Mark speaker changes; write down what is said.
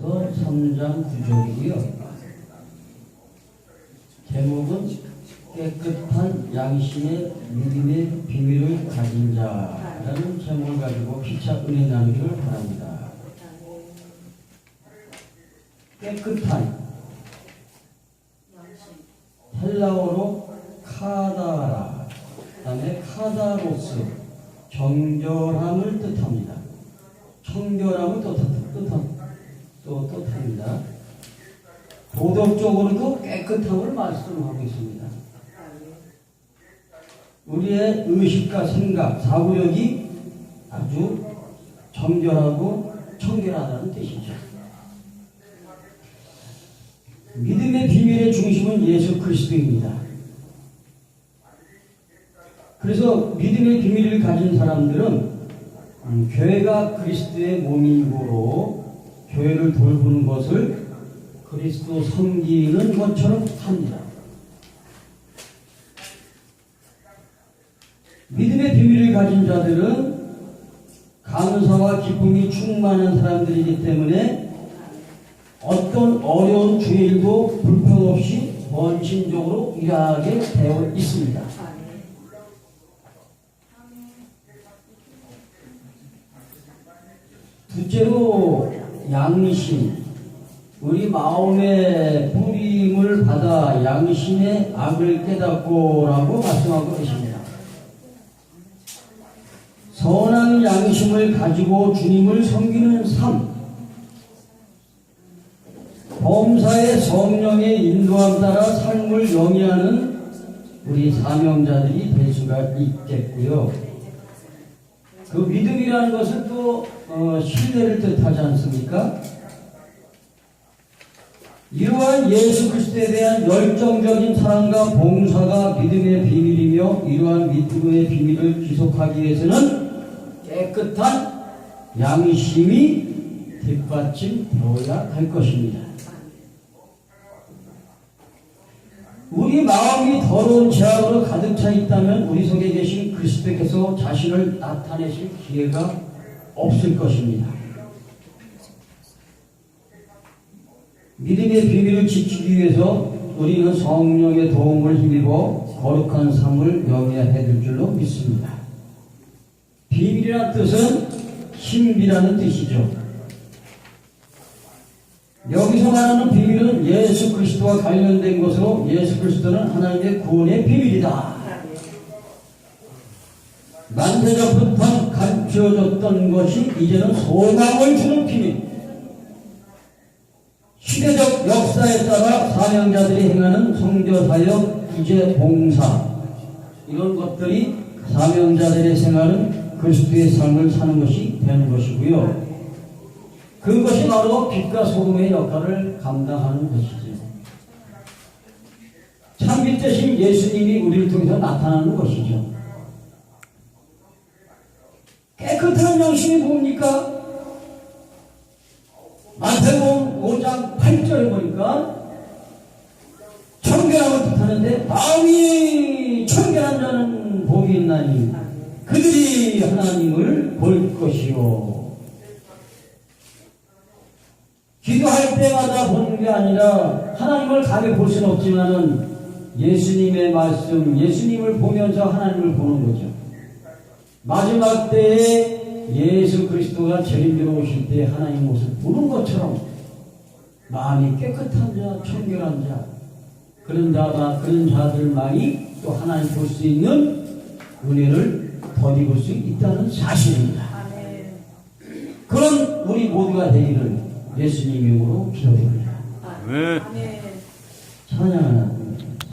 Speaker 1: 3장 9절이고요. 제목은 깨끗한 양심의 믿음의 비밀을 가진 자라는 제목을 가지고 피차 은혜 나누기를 바랍니다. 깨끗한 헬라어로 카다라 그다음에 카다로스 정결함을 뜻합니다. 청결함을 뜻합니다. 또 뜻합니다. 도덕적으로도 깨끗함을 말씀하고 있습니다. 우리의 의식과 생각, 사고력이 아주 정결하고 청결하다는 뜻이죠. 믿음의 비밀의 중심은 예수 그리스도입니다. 그래서 믿음의 비밀을 가진 사람들은 음, 교회가 그리스도의 몸이고로 교회를 돌보는 것을 그리스도 섬기는 것처럼 합니다. 믿음의 비밀을 가진 자들은 감사와 기쁨이 충만한 사람들이기 때문에 어떤 어려운 주일도 불평 없이 헌신적으로 일하게 되어 있습니다. 둘째로 양심. 우리 마음의 뿌림을 받아 양심의 악을 깨닫고 라고 말씀하고 계십니다. 선한 양심을 가지고 주님을 섬기는 삶. 범사의 성령의 인도함 따라 삶을 영위하는 우리 사명자들이 될 수가 있겠고요. 그 믿음이라는 것은 또 어, 신뢰를 뜻하지 않습니까? 이러한 예수 그리스도에 대한 열정적인 사랑과 봉사가 믿음의 비밀이며 이러한 믿음의 비밀을 지속하기 위해서는 깨끗한 양심이 뒷받침되어야 할 것입니다. 우리 마음이 더러운 죄악으로 가득 차 있다면 우리 속에 계신 그리스도께서 자신을 나타내실 기회가 없을 것입니다. 믿음의 비밀을 지키기 위해서 우리는 성령의 도움을 힘입어 거룩한 삶을 영위해야 될 줄로 믿습니다. 비밀이라는 뜻은 신비라는 뜻이죠. 여기서 말하는 비밀은 예수 그리스도와 관련된 것으로 예수 그리스도는 하나님의 구원의 비밀이다. 만세전부터 감춰졌던 것이 이제는 소망을 주는 비밀. 시대적 역사에 따라 사명자들이 행하는 성교사역, 구제, 봉사 이런 것들이 사명자들의 생활은 그리스도의 삶을 사는 것이 되는 것이고요. 그것이 바로 빛과 소금의 역할을 감당하는 것이죠. 참빛 대신 예수님이 우리를 통해서 나타나는 것이죠. 깨끗한 양심이 뭡니까? 마태복음 5장 8절에 보니까 청결함을 뜻하는데 마음이 청결한 자는 복이 있나니 그들이 하나님을 볼 것이요. 기도할 때마다 보는 게 아니라 하나님을 가게 볼 수는 없지만은 예수님의 말씀, 예수님을 보면서 하나님을 보는 거죠. 마지막 때에 예수 그리스도가 재림대로 오실 때 하나님 모습 보는 것처럼 마음이 깨끗한 자, 청결한 자, 그런 자가 그런 자들만이 또 하나님 볼 수 있는 은혜를 더입을 수 있다는 사실입니다. 그런 우리 모두가 되기를 예수님 이름으로 기도드립니다.
Speaker 2: 네.
Speaker 1: 찬양하는